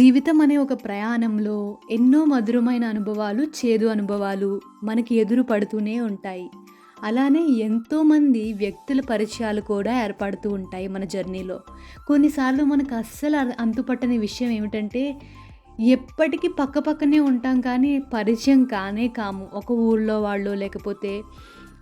జీవితం అనే ఒక ప్రయాణంలో ఎన్నో మధురమైన అనుభవాలు చేదు అనుభవాలు మనకి ఎదురు పడుతూనే ఉంటాయి. అలానే ఎంతోమంది వ్యక్తుల పరిచయాలు కూడా ఏర్పడుతూ ఉంటాయి మన జర్నీలో. కొన్నిసార్లు మనకు అస్సలు అంతుపట్టని విషయం ఏమిటంటే ఎప్పటికీ పక్క పక్కనే ఉంటాం కానీ పరిచయం కానే కాము. ఒక ఊళ్ళో వాళ్ళు లేకపోతే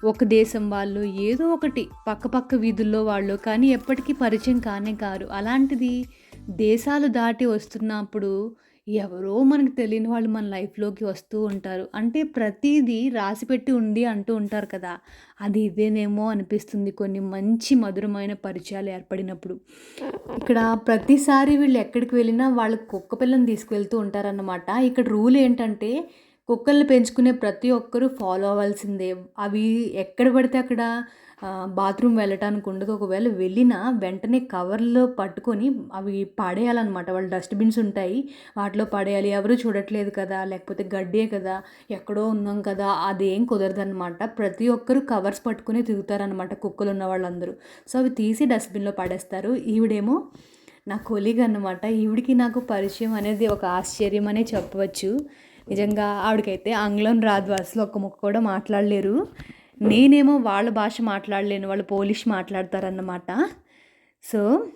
ఒక దేశం వాళ్ళు ఏదో ఒకటి పక్క పక్క వీధుల్లో వాళ్ళు కానీ ఎప్పటికీ పరిచయం కానే కారు. అలాంటిది దేశాలు దాటి వస్తున్నప్పుడు ఎవరో మనకు తెలియని వాళ్ళు మన లైఫ్లోకి వస్తూ ఉంటారు. అంటే ప్రతిదీ రాసిపెట్టి ఉంది అంటూ ఉంటారు కదా. అది ఇదేనేమో అనిపిస్తుంది కొన్ని మంచి మధురమైన పరిచయాలు ఏర్పడినప్పుడు. ఇక్కడ ప్రతిసారి వీళ్ళు ఎక్కడికి వెళ్ళినా వాళ్ళ కుక్క పిల్లని తీసుకువెళ్తూ ఉంటారన్నమాట. ఇక్కడ రూల్ ఏంటంటే కుక్కల్ని పెంచుకునే ప్రతి ఒక్కరూ ఫాలో అవ్వాల్సిందే. అవి ఎక్కడ పడితే అక్కడ బాత్రూమ్ వెళ్ళటానికి ఉండదు. ఒకవేళ వెళ్ళినా వెంటనే కవర్లో పట్టుకొని అవి పడేయాలన్నమాట. వాళ్ళు డస్ట్బిన్స్ ఉంటాయి. వాటిలో పడేయాలి. ఎవరు చూడట్లేదు కదా. లేకపోతే గడ్డే కదా. ఎక్కడో ఉన్నాం కదా. అదేం కుదరదన్నమాట. ప్రతి ఒక్కరు కవర్స్ పట్టుకుని తిరుగుతారనమాట కుక్కలు ఉన్న వాళ్ళందరూ. సో అవి తీసి డస్ట్బిన్లో పడేస్తారు. ఈవిడేమో నా కొలీగ్ అన్నమాట. ఈవిడికి నాకు పరిచయం అనేది ఒక ఆశ్చర్యం అనే చెప్పవచ్చు. నిజంగా ఆవిడకైతే ఆంగ్లం రాదు అసలు ఒక్క ముక్క కూడా మాట్లాడలేరు. నేనేమో వాళ్ళ భాష మాట్లాడలేను వాళ్ళు పోలిష్ మాట్లాడతారన్నమాట. సో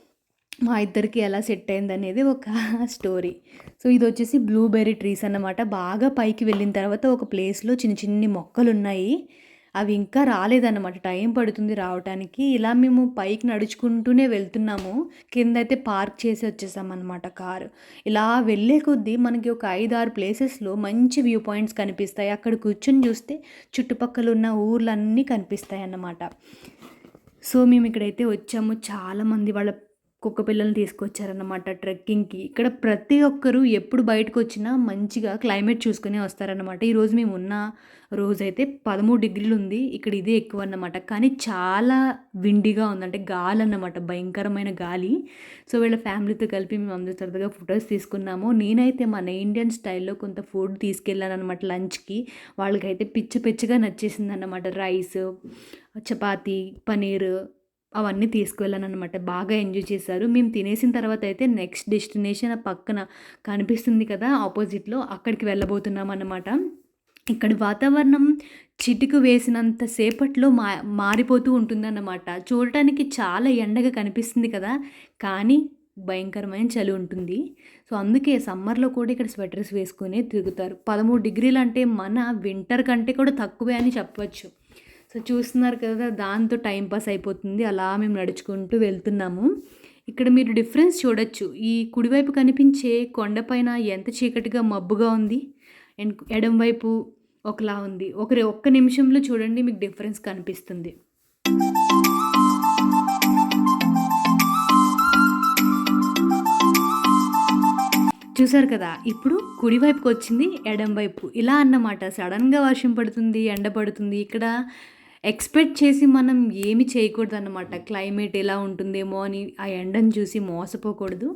మా ఇద్దరికి ఎలా సెట్ అయింది అనేది ఒక స్టోరీ. సో ఇది వచ్చేసి బ్లూబెర్రీ ట్రీస్ అన్నమాట. బాగా పైకి వెళ్ళిన తర్వాత ఒక ప్లేస్లో చిన్న చిన్ని మొక్కలు ఉన్నాయి అవి ఇంకా రాలేదన్నమాట. టైం పడుతుంది రావటానికి. ఇలా మేము పైకి నడుచుకుంటూనే వెళ్తున్నాము. కింద అయితే పార్క్ చేసి వచ్చేసామన్నమాట కారు. ఇలా వెళ్ళే కొద్దీ మనకి ఒక ఐదు ఆరు ప్లేసెస్లో మంచి వ్యూ పాయింట్స్ కనిపిస్తాయి. అక్కడ కూర్చొని చూస్తే చుట్టుపక్కల ఉన్న ఊర్లన్నీ కనిపిస్తాయి అన్నమాట సో మేము ఇక్కడైతే వచ్చాము. చాలామంది వాళ్ళ కుక్క పిల్లల్ని తీసుకొచ్చారన్నమాట ట్రెక్కింగ్కి. ఇక్కడ ప్రతి ఒక్కరూ ఎప్పుడు బయటకు వచ్చినా మంచిగా క్లైమేట్ చూసుకునే వస్తారన్నమాట. ఈరోజు మేము ఉన్న రోజైతే పదమూడు డిగ్రీలు ఉంది. ఇక్కడ ఇదే ఎక్కువ అన్నమాట కానీ చాలా విండిగా ఉందంటే గాలి అన్నమాట భయంకరమైన గాలి. సో వీళ్ళ ఫ్యామిలీతో కలిపి మేము అందరూ సరదాగా ఫొటోస్ తీసుకున్నాము. నేనైతే మన ఇండియన్ స్టైల్లో కొంత ఫుడ్ తీసుకెళ్ళాను అనమాట లంచ్కి. వాళ్ళకైతే పిచ్చ పిచ్చగా నచ్చేసింది అన్నమాట రైస్ చపాతీ పనీర్ అవన్నీ తీసుకువెళ్ళాను అనమాట బాగా ఎంజాయ్ చేశారు. మేము తినేసిన తర్వాత అయితే నెక్స్ట్ డెస్టినేషన్ ఆ పక్కన కనిపిస్తుంది కదా ఆపోజిట్లో అక్కడికి వెళ్ళబోతున్నాం అన్నమాట ఇక్కడ వాతావరణం చిటికు వేసినంత సేపట్లో మా మారిపోతూ ఉంటుందన్నమాట. చూడటానికి చాలా ఎండగా కనిపిస్తుంది కదా కానీ భయంకరమైన చలి ఉంటుంది. సో అందుకే సమ్మర్లో కూడా ఇక్కడ స్వెటర్స్ వేసుకుని తిరుగుతారు. పదమూడు డిగ్రీలు అంటే మన వింటర్ కంటే కూడా తక్కువే అని చెప్పవచ్చు సో చూస్తున్నారు కదా దాంతో టైం పాస్ అయిపోతుంది. అలా మేము నడుచుకుంటూ వెళ్తున్నాము. ఇక్కడ మీరు డిఫరెన్స్ చూడొచ్చు. ఈ కుడివైపు కనిపించే కొండపైన ఎంత చీకటిగా మబ్బుగా ఉంది. అండ్ ఎడం వైపు ఒకలా ఉంది. ఒకరి ఒక్క నిమిషంలో చూడండి మీకు డిఫరెన్స్ కనిపిస్తుంది. చూసారు కదా ఇప్పుడు కుడివైపుకి వచ్చింది ఎడం వైపు. ఇలా అన్నమాట. సడన్గా వర్షం పడుతుంది ఎండ పడుతుంది. ఇక్కడ ఎక్స్పెక్ట్ చేసి మనం ఏమి చేయకూడదు అన్నమాట క్లైమేట్ ఎలా ఉంటుందేమో అని ఆ ఎండను చూసి మోసపోకూడదు.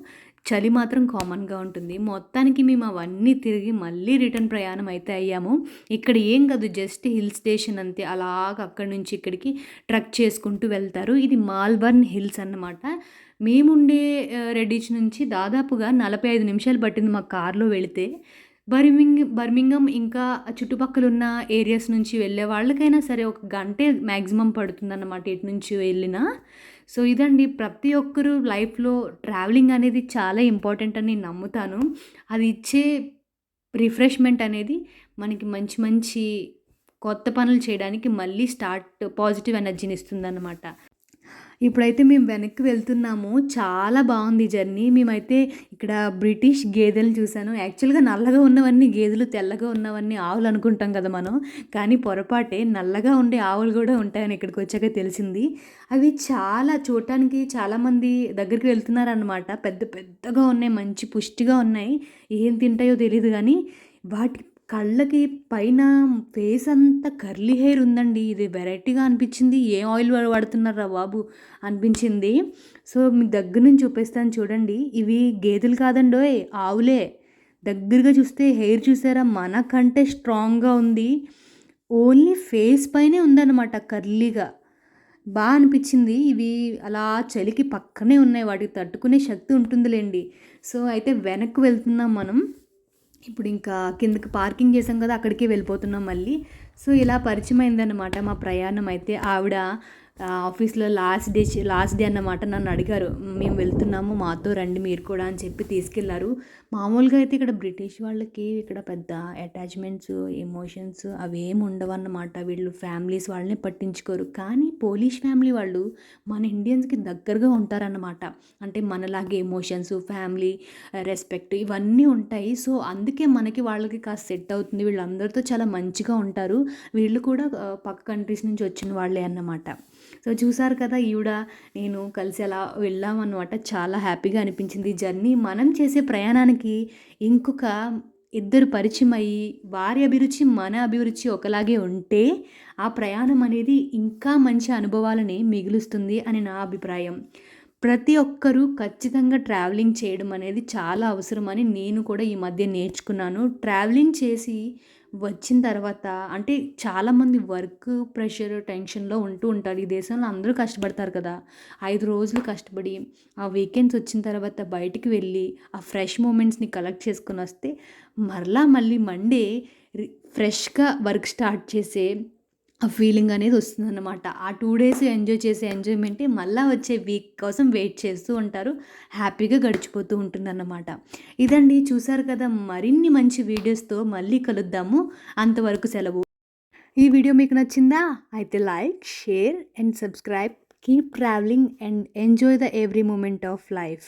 చలి మాత్రం కామన్గా ఉంటుంది. మొత్తానికి మేము అవన్నీ తిరిగి మళ్ళీ రిటర్న్ ప్రయాణం అయితే అయ్యాము. ఇక్కడ ఏం కాదు జస్ట్ హిల్ స్టేషన్ అంతే. అలాగ అక్కడి నుంచి ఇక్కడికి ట్రక్ చేసుకుంటూ వెళ్తారు. ఇది మాల్బర్న్ హిల్స్ అన్నమాట. మేముండే ఆ, రెడీచ్ నుంచి దాదాపుగా నలభై ఐదు నిమిషాలు పట్టింది మా కారులో వెళితే. బర్మింగ్ బర్మింగం ఇంకా చుట్టుపక్కల ఉన్న ఏరియాస్ నుంచి వెళ్ళే వాళ్ళకైనా సరే ఒక గంటే మ్యాక్సిమం పడుతుందన్నమాట ఇటు నుంచి వెళ్ళినా. సో ఇదండి. ప్రతి ఒక్కరు లైఫ్లో ట్రావెలింగ్ అనేది చాలా ఇంపార్టెంట్ అని నేను నమ్ముతాను. అది ఇచ్చే రిఫ్రెష్మెంట్ అనేది మనకి మంచి మంచి కొత్త పనులు చేయడానికి మళ్ళీ స్టార్ట్ పాజిటివ్ ఎనర్జీని ఇస్తుందన్నమాట. ఇప్పుడైతే మేము వెనక్కి వెళ్తున్నాము. చాలా బాగుంది జర్నీ. మేమైతే ఇక్కడ బ్రిటిష్ గేదెలు చూసాను యాక్చువల్గా నల్లగా ఉన్నవన్నీ గేదెలు తెల్లగా ఉన్నవన్నీ ఆవులు అనుకుంటాం కదా మనం. కానీ పొరపాటే నల్లగా ఉండే ఆవులు కూడా ఉంటాయని ఇక్కడికి వచ్చాక తెలిసింది. అవి చాలా చూడటానికి చాలామంది దగ్గరికి వెళ్తున్నారనమాట పెద్ద పెద్దగా ఉన్నాయి మంచి పుష్టిగా ఉన్నాయి. ఏం తింటాయో తెలియదు కానీ వాటి కళ్ళకి పైన ఫేస్ అంతా కర్లీ హెయిర్ ఉందండి. ఇది వెరైటీగా అనిపించింది. ఏ ఆయిల్ వాడుతున్నారా బాబు? అనిపించింది. సో మీ దగ్గర నుంచి చూపిస్తాను చూడండి. ఇవి గేదెలు కాదండోయ్ ఆవులే. దగ్గరగా చూస్తే హెయిర్ చూసారా? మనకంటే స్ట్రాంగ్గా ఉంది. ఓన్లీ ఫేస్ పైనే ఉందన్నమాట కర్లీగా. బాగా అనిపించింది. ఇవి అలా చలికి పక్కనే ఉన్నాయి. వాటికి తట్టుకునే శక్తి ఉంటుందిలేండి. సో అయితే వెనక్కి వెళ్తున్నాం మనం. ఇప్పుడు ఇంకా కిందకి పార్కింగ్ చేసాం కదా అక్కడికి వెళ్ళిపోతున్నాం మళ్ళీ. సో ఇలా పరిచయం అయిందన్నమాట మా ప్రయాణం అయితే. ఆవిడ ఆఫీస్లో లాస్ట్ డే లాస్ట్ డే అన్నమాట నన్ను అడిగారు. మేము వెళ్తున్నాము మాతో రండి మీరు కూడా అని చెప్పి తీసుకెళ్ళారు. మామూలుగా అయితే ఇక్కడ బ్రిటిష్ వాళ్ళకి ఇక్కడ పెద్ద అటాచ్మెంట్స్ ఎమోషన్స్ అవేం ఉండవన్నమాట వీళ్ళు ఫ్యామిలీస్ వాళ్ళని పట్టించుకోరు. కానీ పోలీష్ ఫ్యామిలీ వాళ్ళు మన ఇండియన్స్కి దగ్గరగా ఉంటారన్నమాట. అంటే మనలాగే ఎమోషన్స్ ఫ్యామిలీ రెస్పెక్ట్ ఇవన్నీ ఉంటాయి. సో అందుకే మనకి వాళ్ళకి కాస్త సెట్ అవుతుంది. వీళ్ళందరితో చాలా మంచిగా ఉంటారు. వీళ్ళు కూడా పక్క కంట్రీస్ నుంచి వచ్చిన వాళ్ళే అన్నమాట. సో చూసారు కదా ఈవిడ నేను కలిసి అలా వెళ్ళామన్నమాట చాలా హ్యాపీగా అనిపించింది. జర్నీ మనం చేసే ప్రయాణానికి ఇంకొక ఇద్దరు పరిచయం అయ్యి వారి అభిరుచి మన అభిరుచి ఒకలాగే ఉంటే ఆ ప్రయాణం అనేది ఇంకా మంచి అనుభవాలని మిగులుస్తుంది అని నా అభిప్రాయం. ప్రతి ఒక్కరూ ఖచ్చితంగా ట్రావెలింగ్ చేయడం అనేది చాలా అవసరమని నేను కూడా ఈ మధ్య నేర్చుకున్నాను. ట్రావెలింగ్ చేసి వచ్చిన తర్వాత అంటే చాలామంది వర్క్ ప్రెషర్ టెన్షన్లో ఉంటూ ఉంటారు. ఈ దేశంలో అందరూ కష్టపడతారు కదా. ఐదు రోజులు కష్టపడి ఆ వీకెండ్స్ వచ్చిన తర్వాత బయటికి వెళ్ళి ఆ ఫ్రెష్ మూమెంట్స్ని కలెక్ట్ చేసుకుని వస్తే మరలా మళ్ళీ మండే ఫ్రెష్గా వర్క్ స్టార్ట్ చేసే ఆ ఫీలింగ్ అనేది వస్తుందన్నమాట. ఆ టూ డేస్ ఎంజాయ్ చేసే ఎంజాయ్మెంటే మళ్ళీ వచ్చే వీక్ కోసం వెయిట్ చేస్తూ ఉంటారు. హ్యాపీగా గడిచిపోతూ ఉంటుందన్నమాట. ఇదండి. చూసారు కదా మరిన్ని మంచి వీడియోస్తో మళ్ళీ కలుద్దాము. అంతవరకు సెలవు. ఈ వీడియో మీకు నచ్చిందా? అయితే like share and subscribe keep travelling and enjoy the every moment of life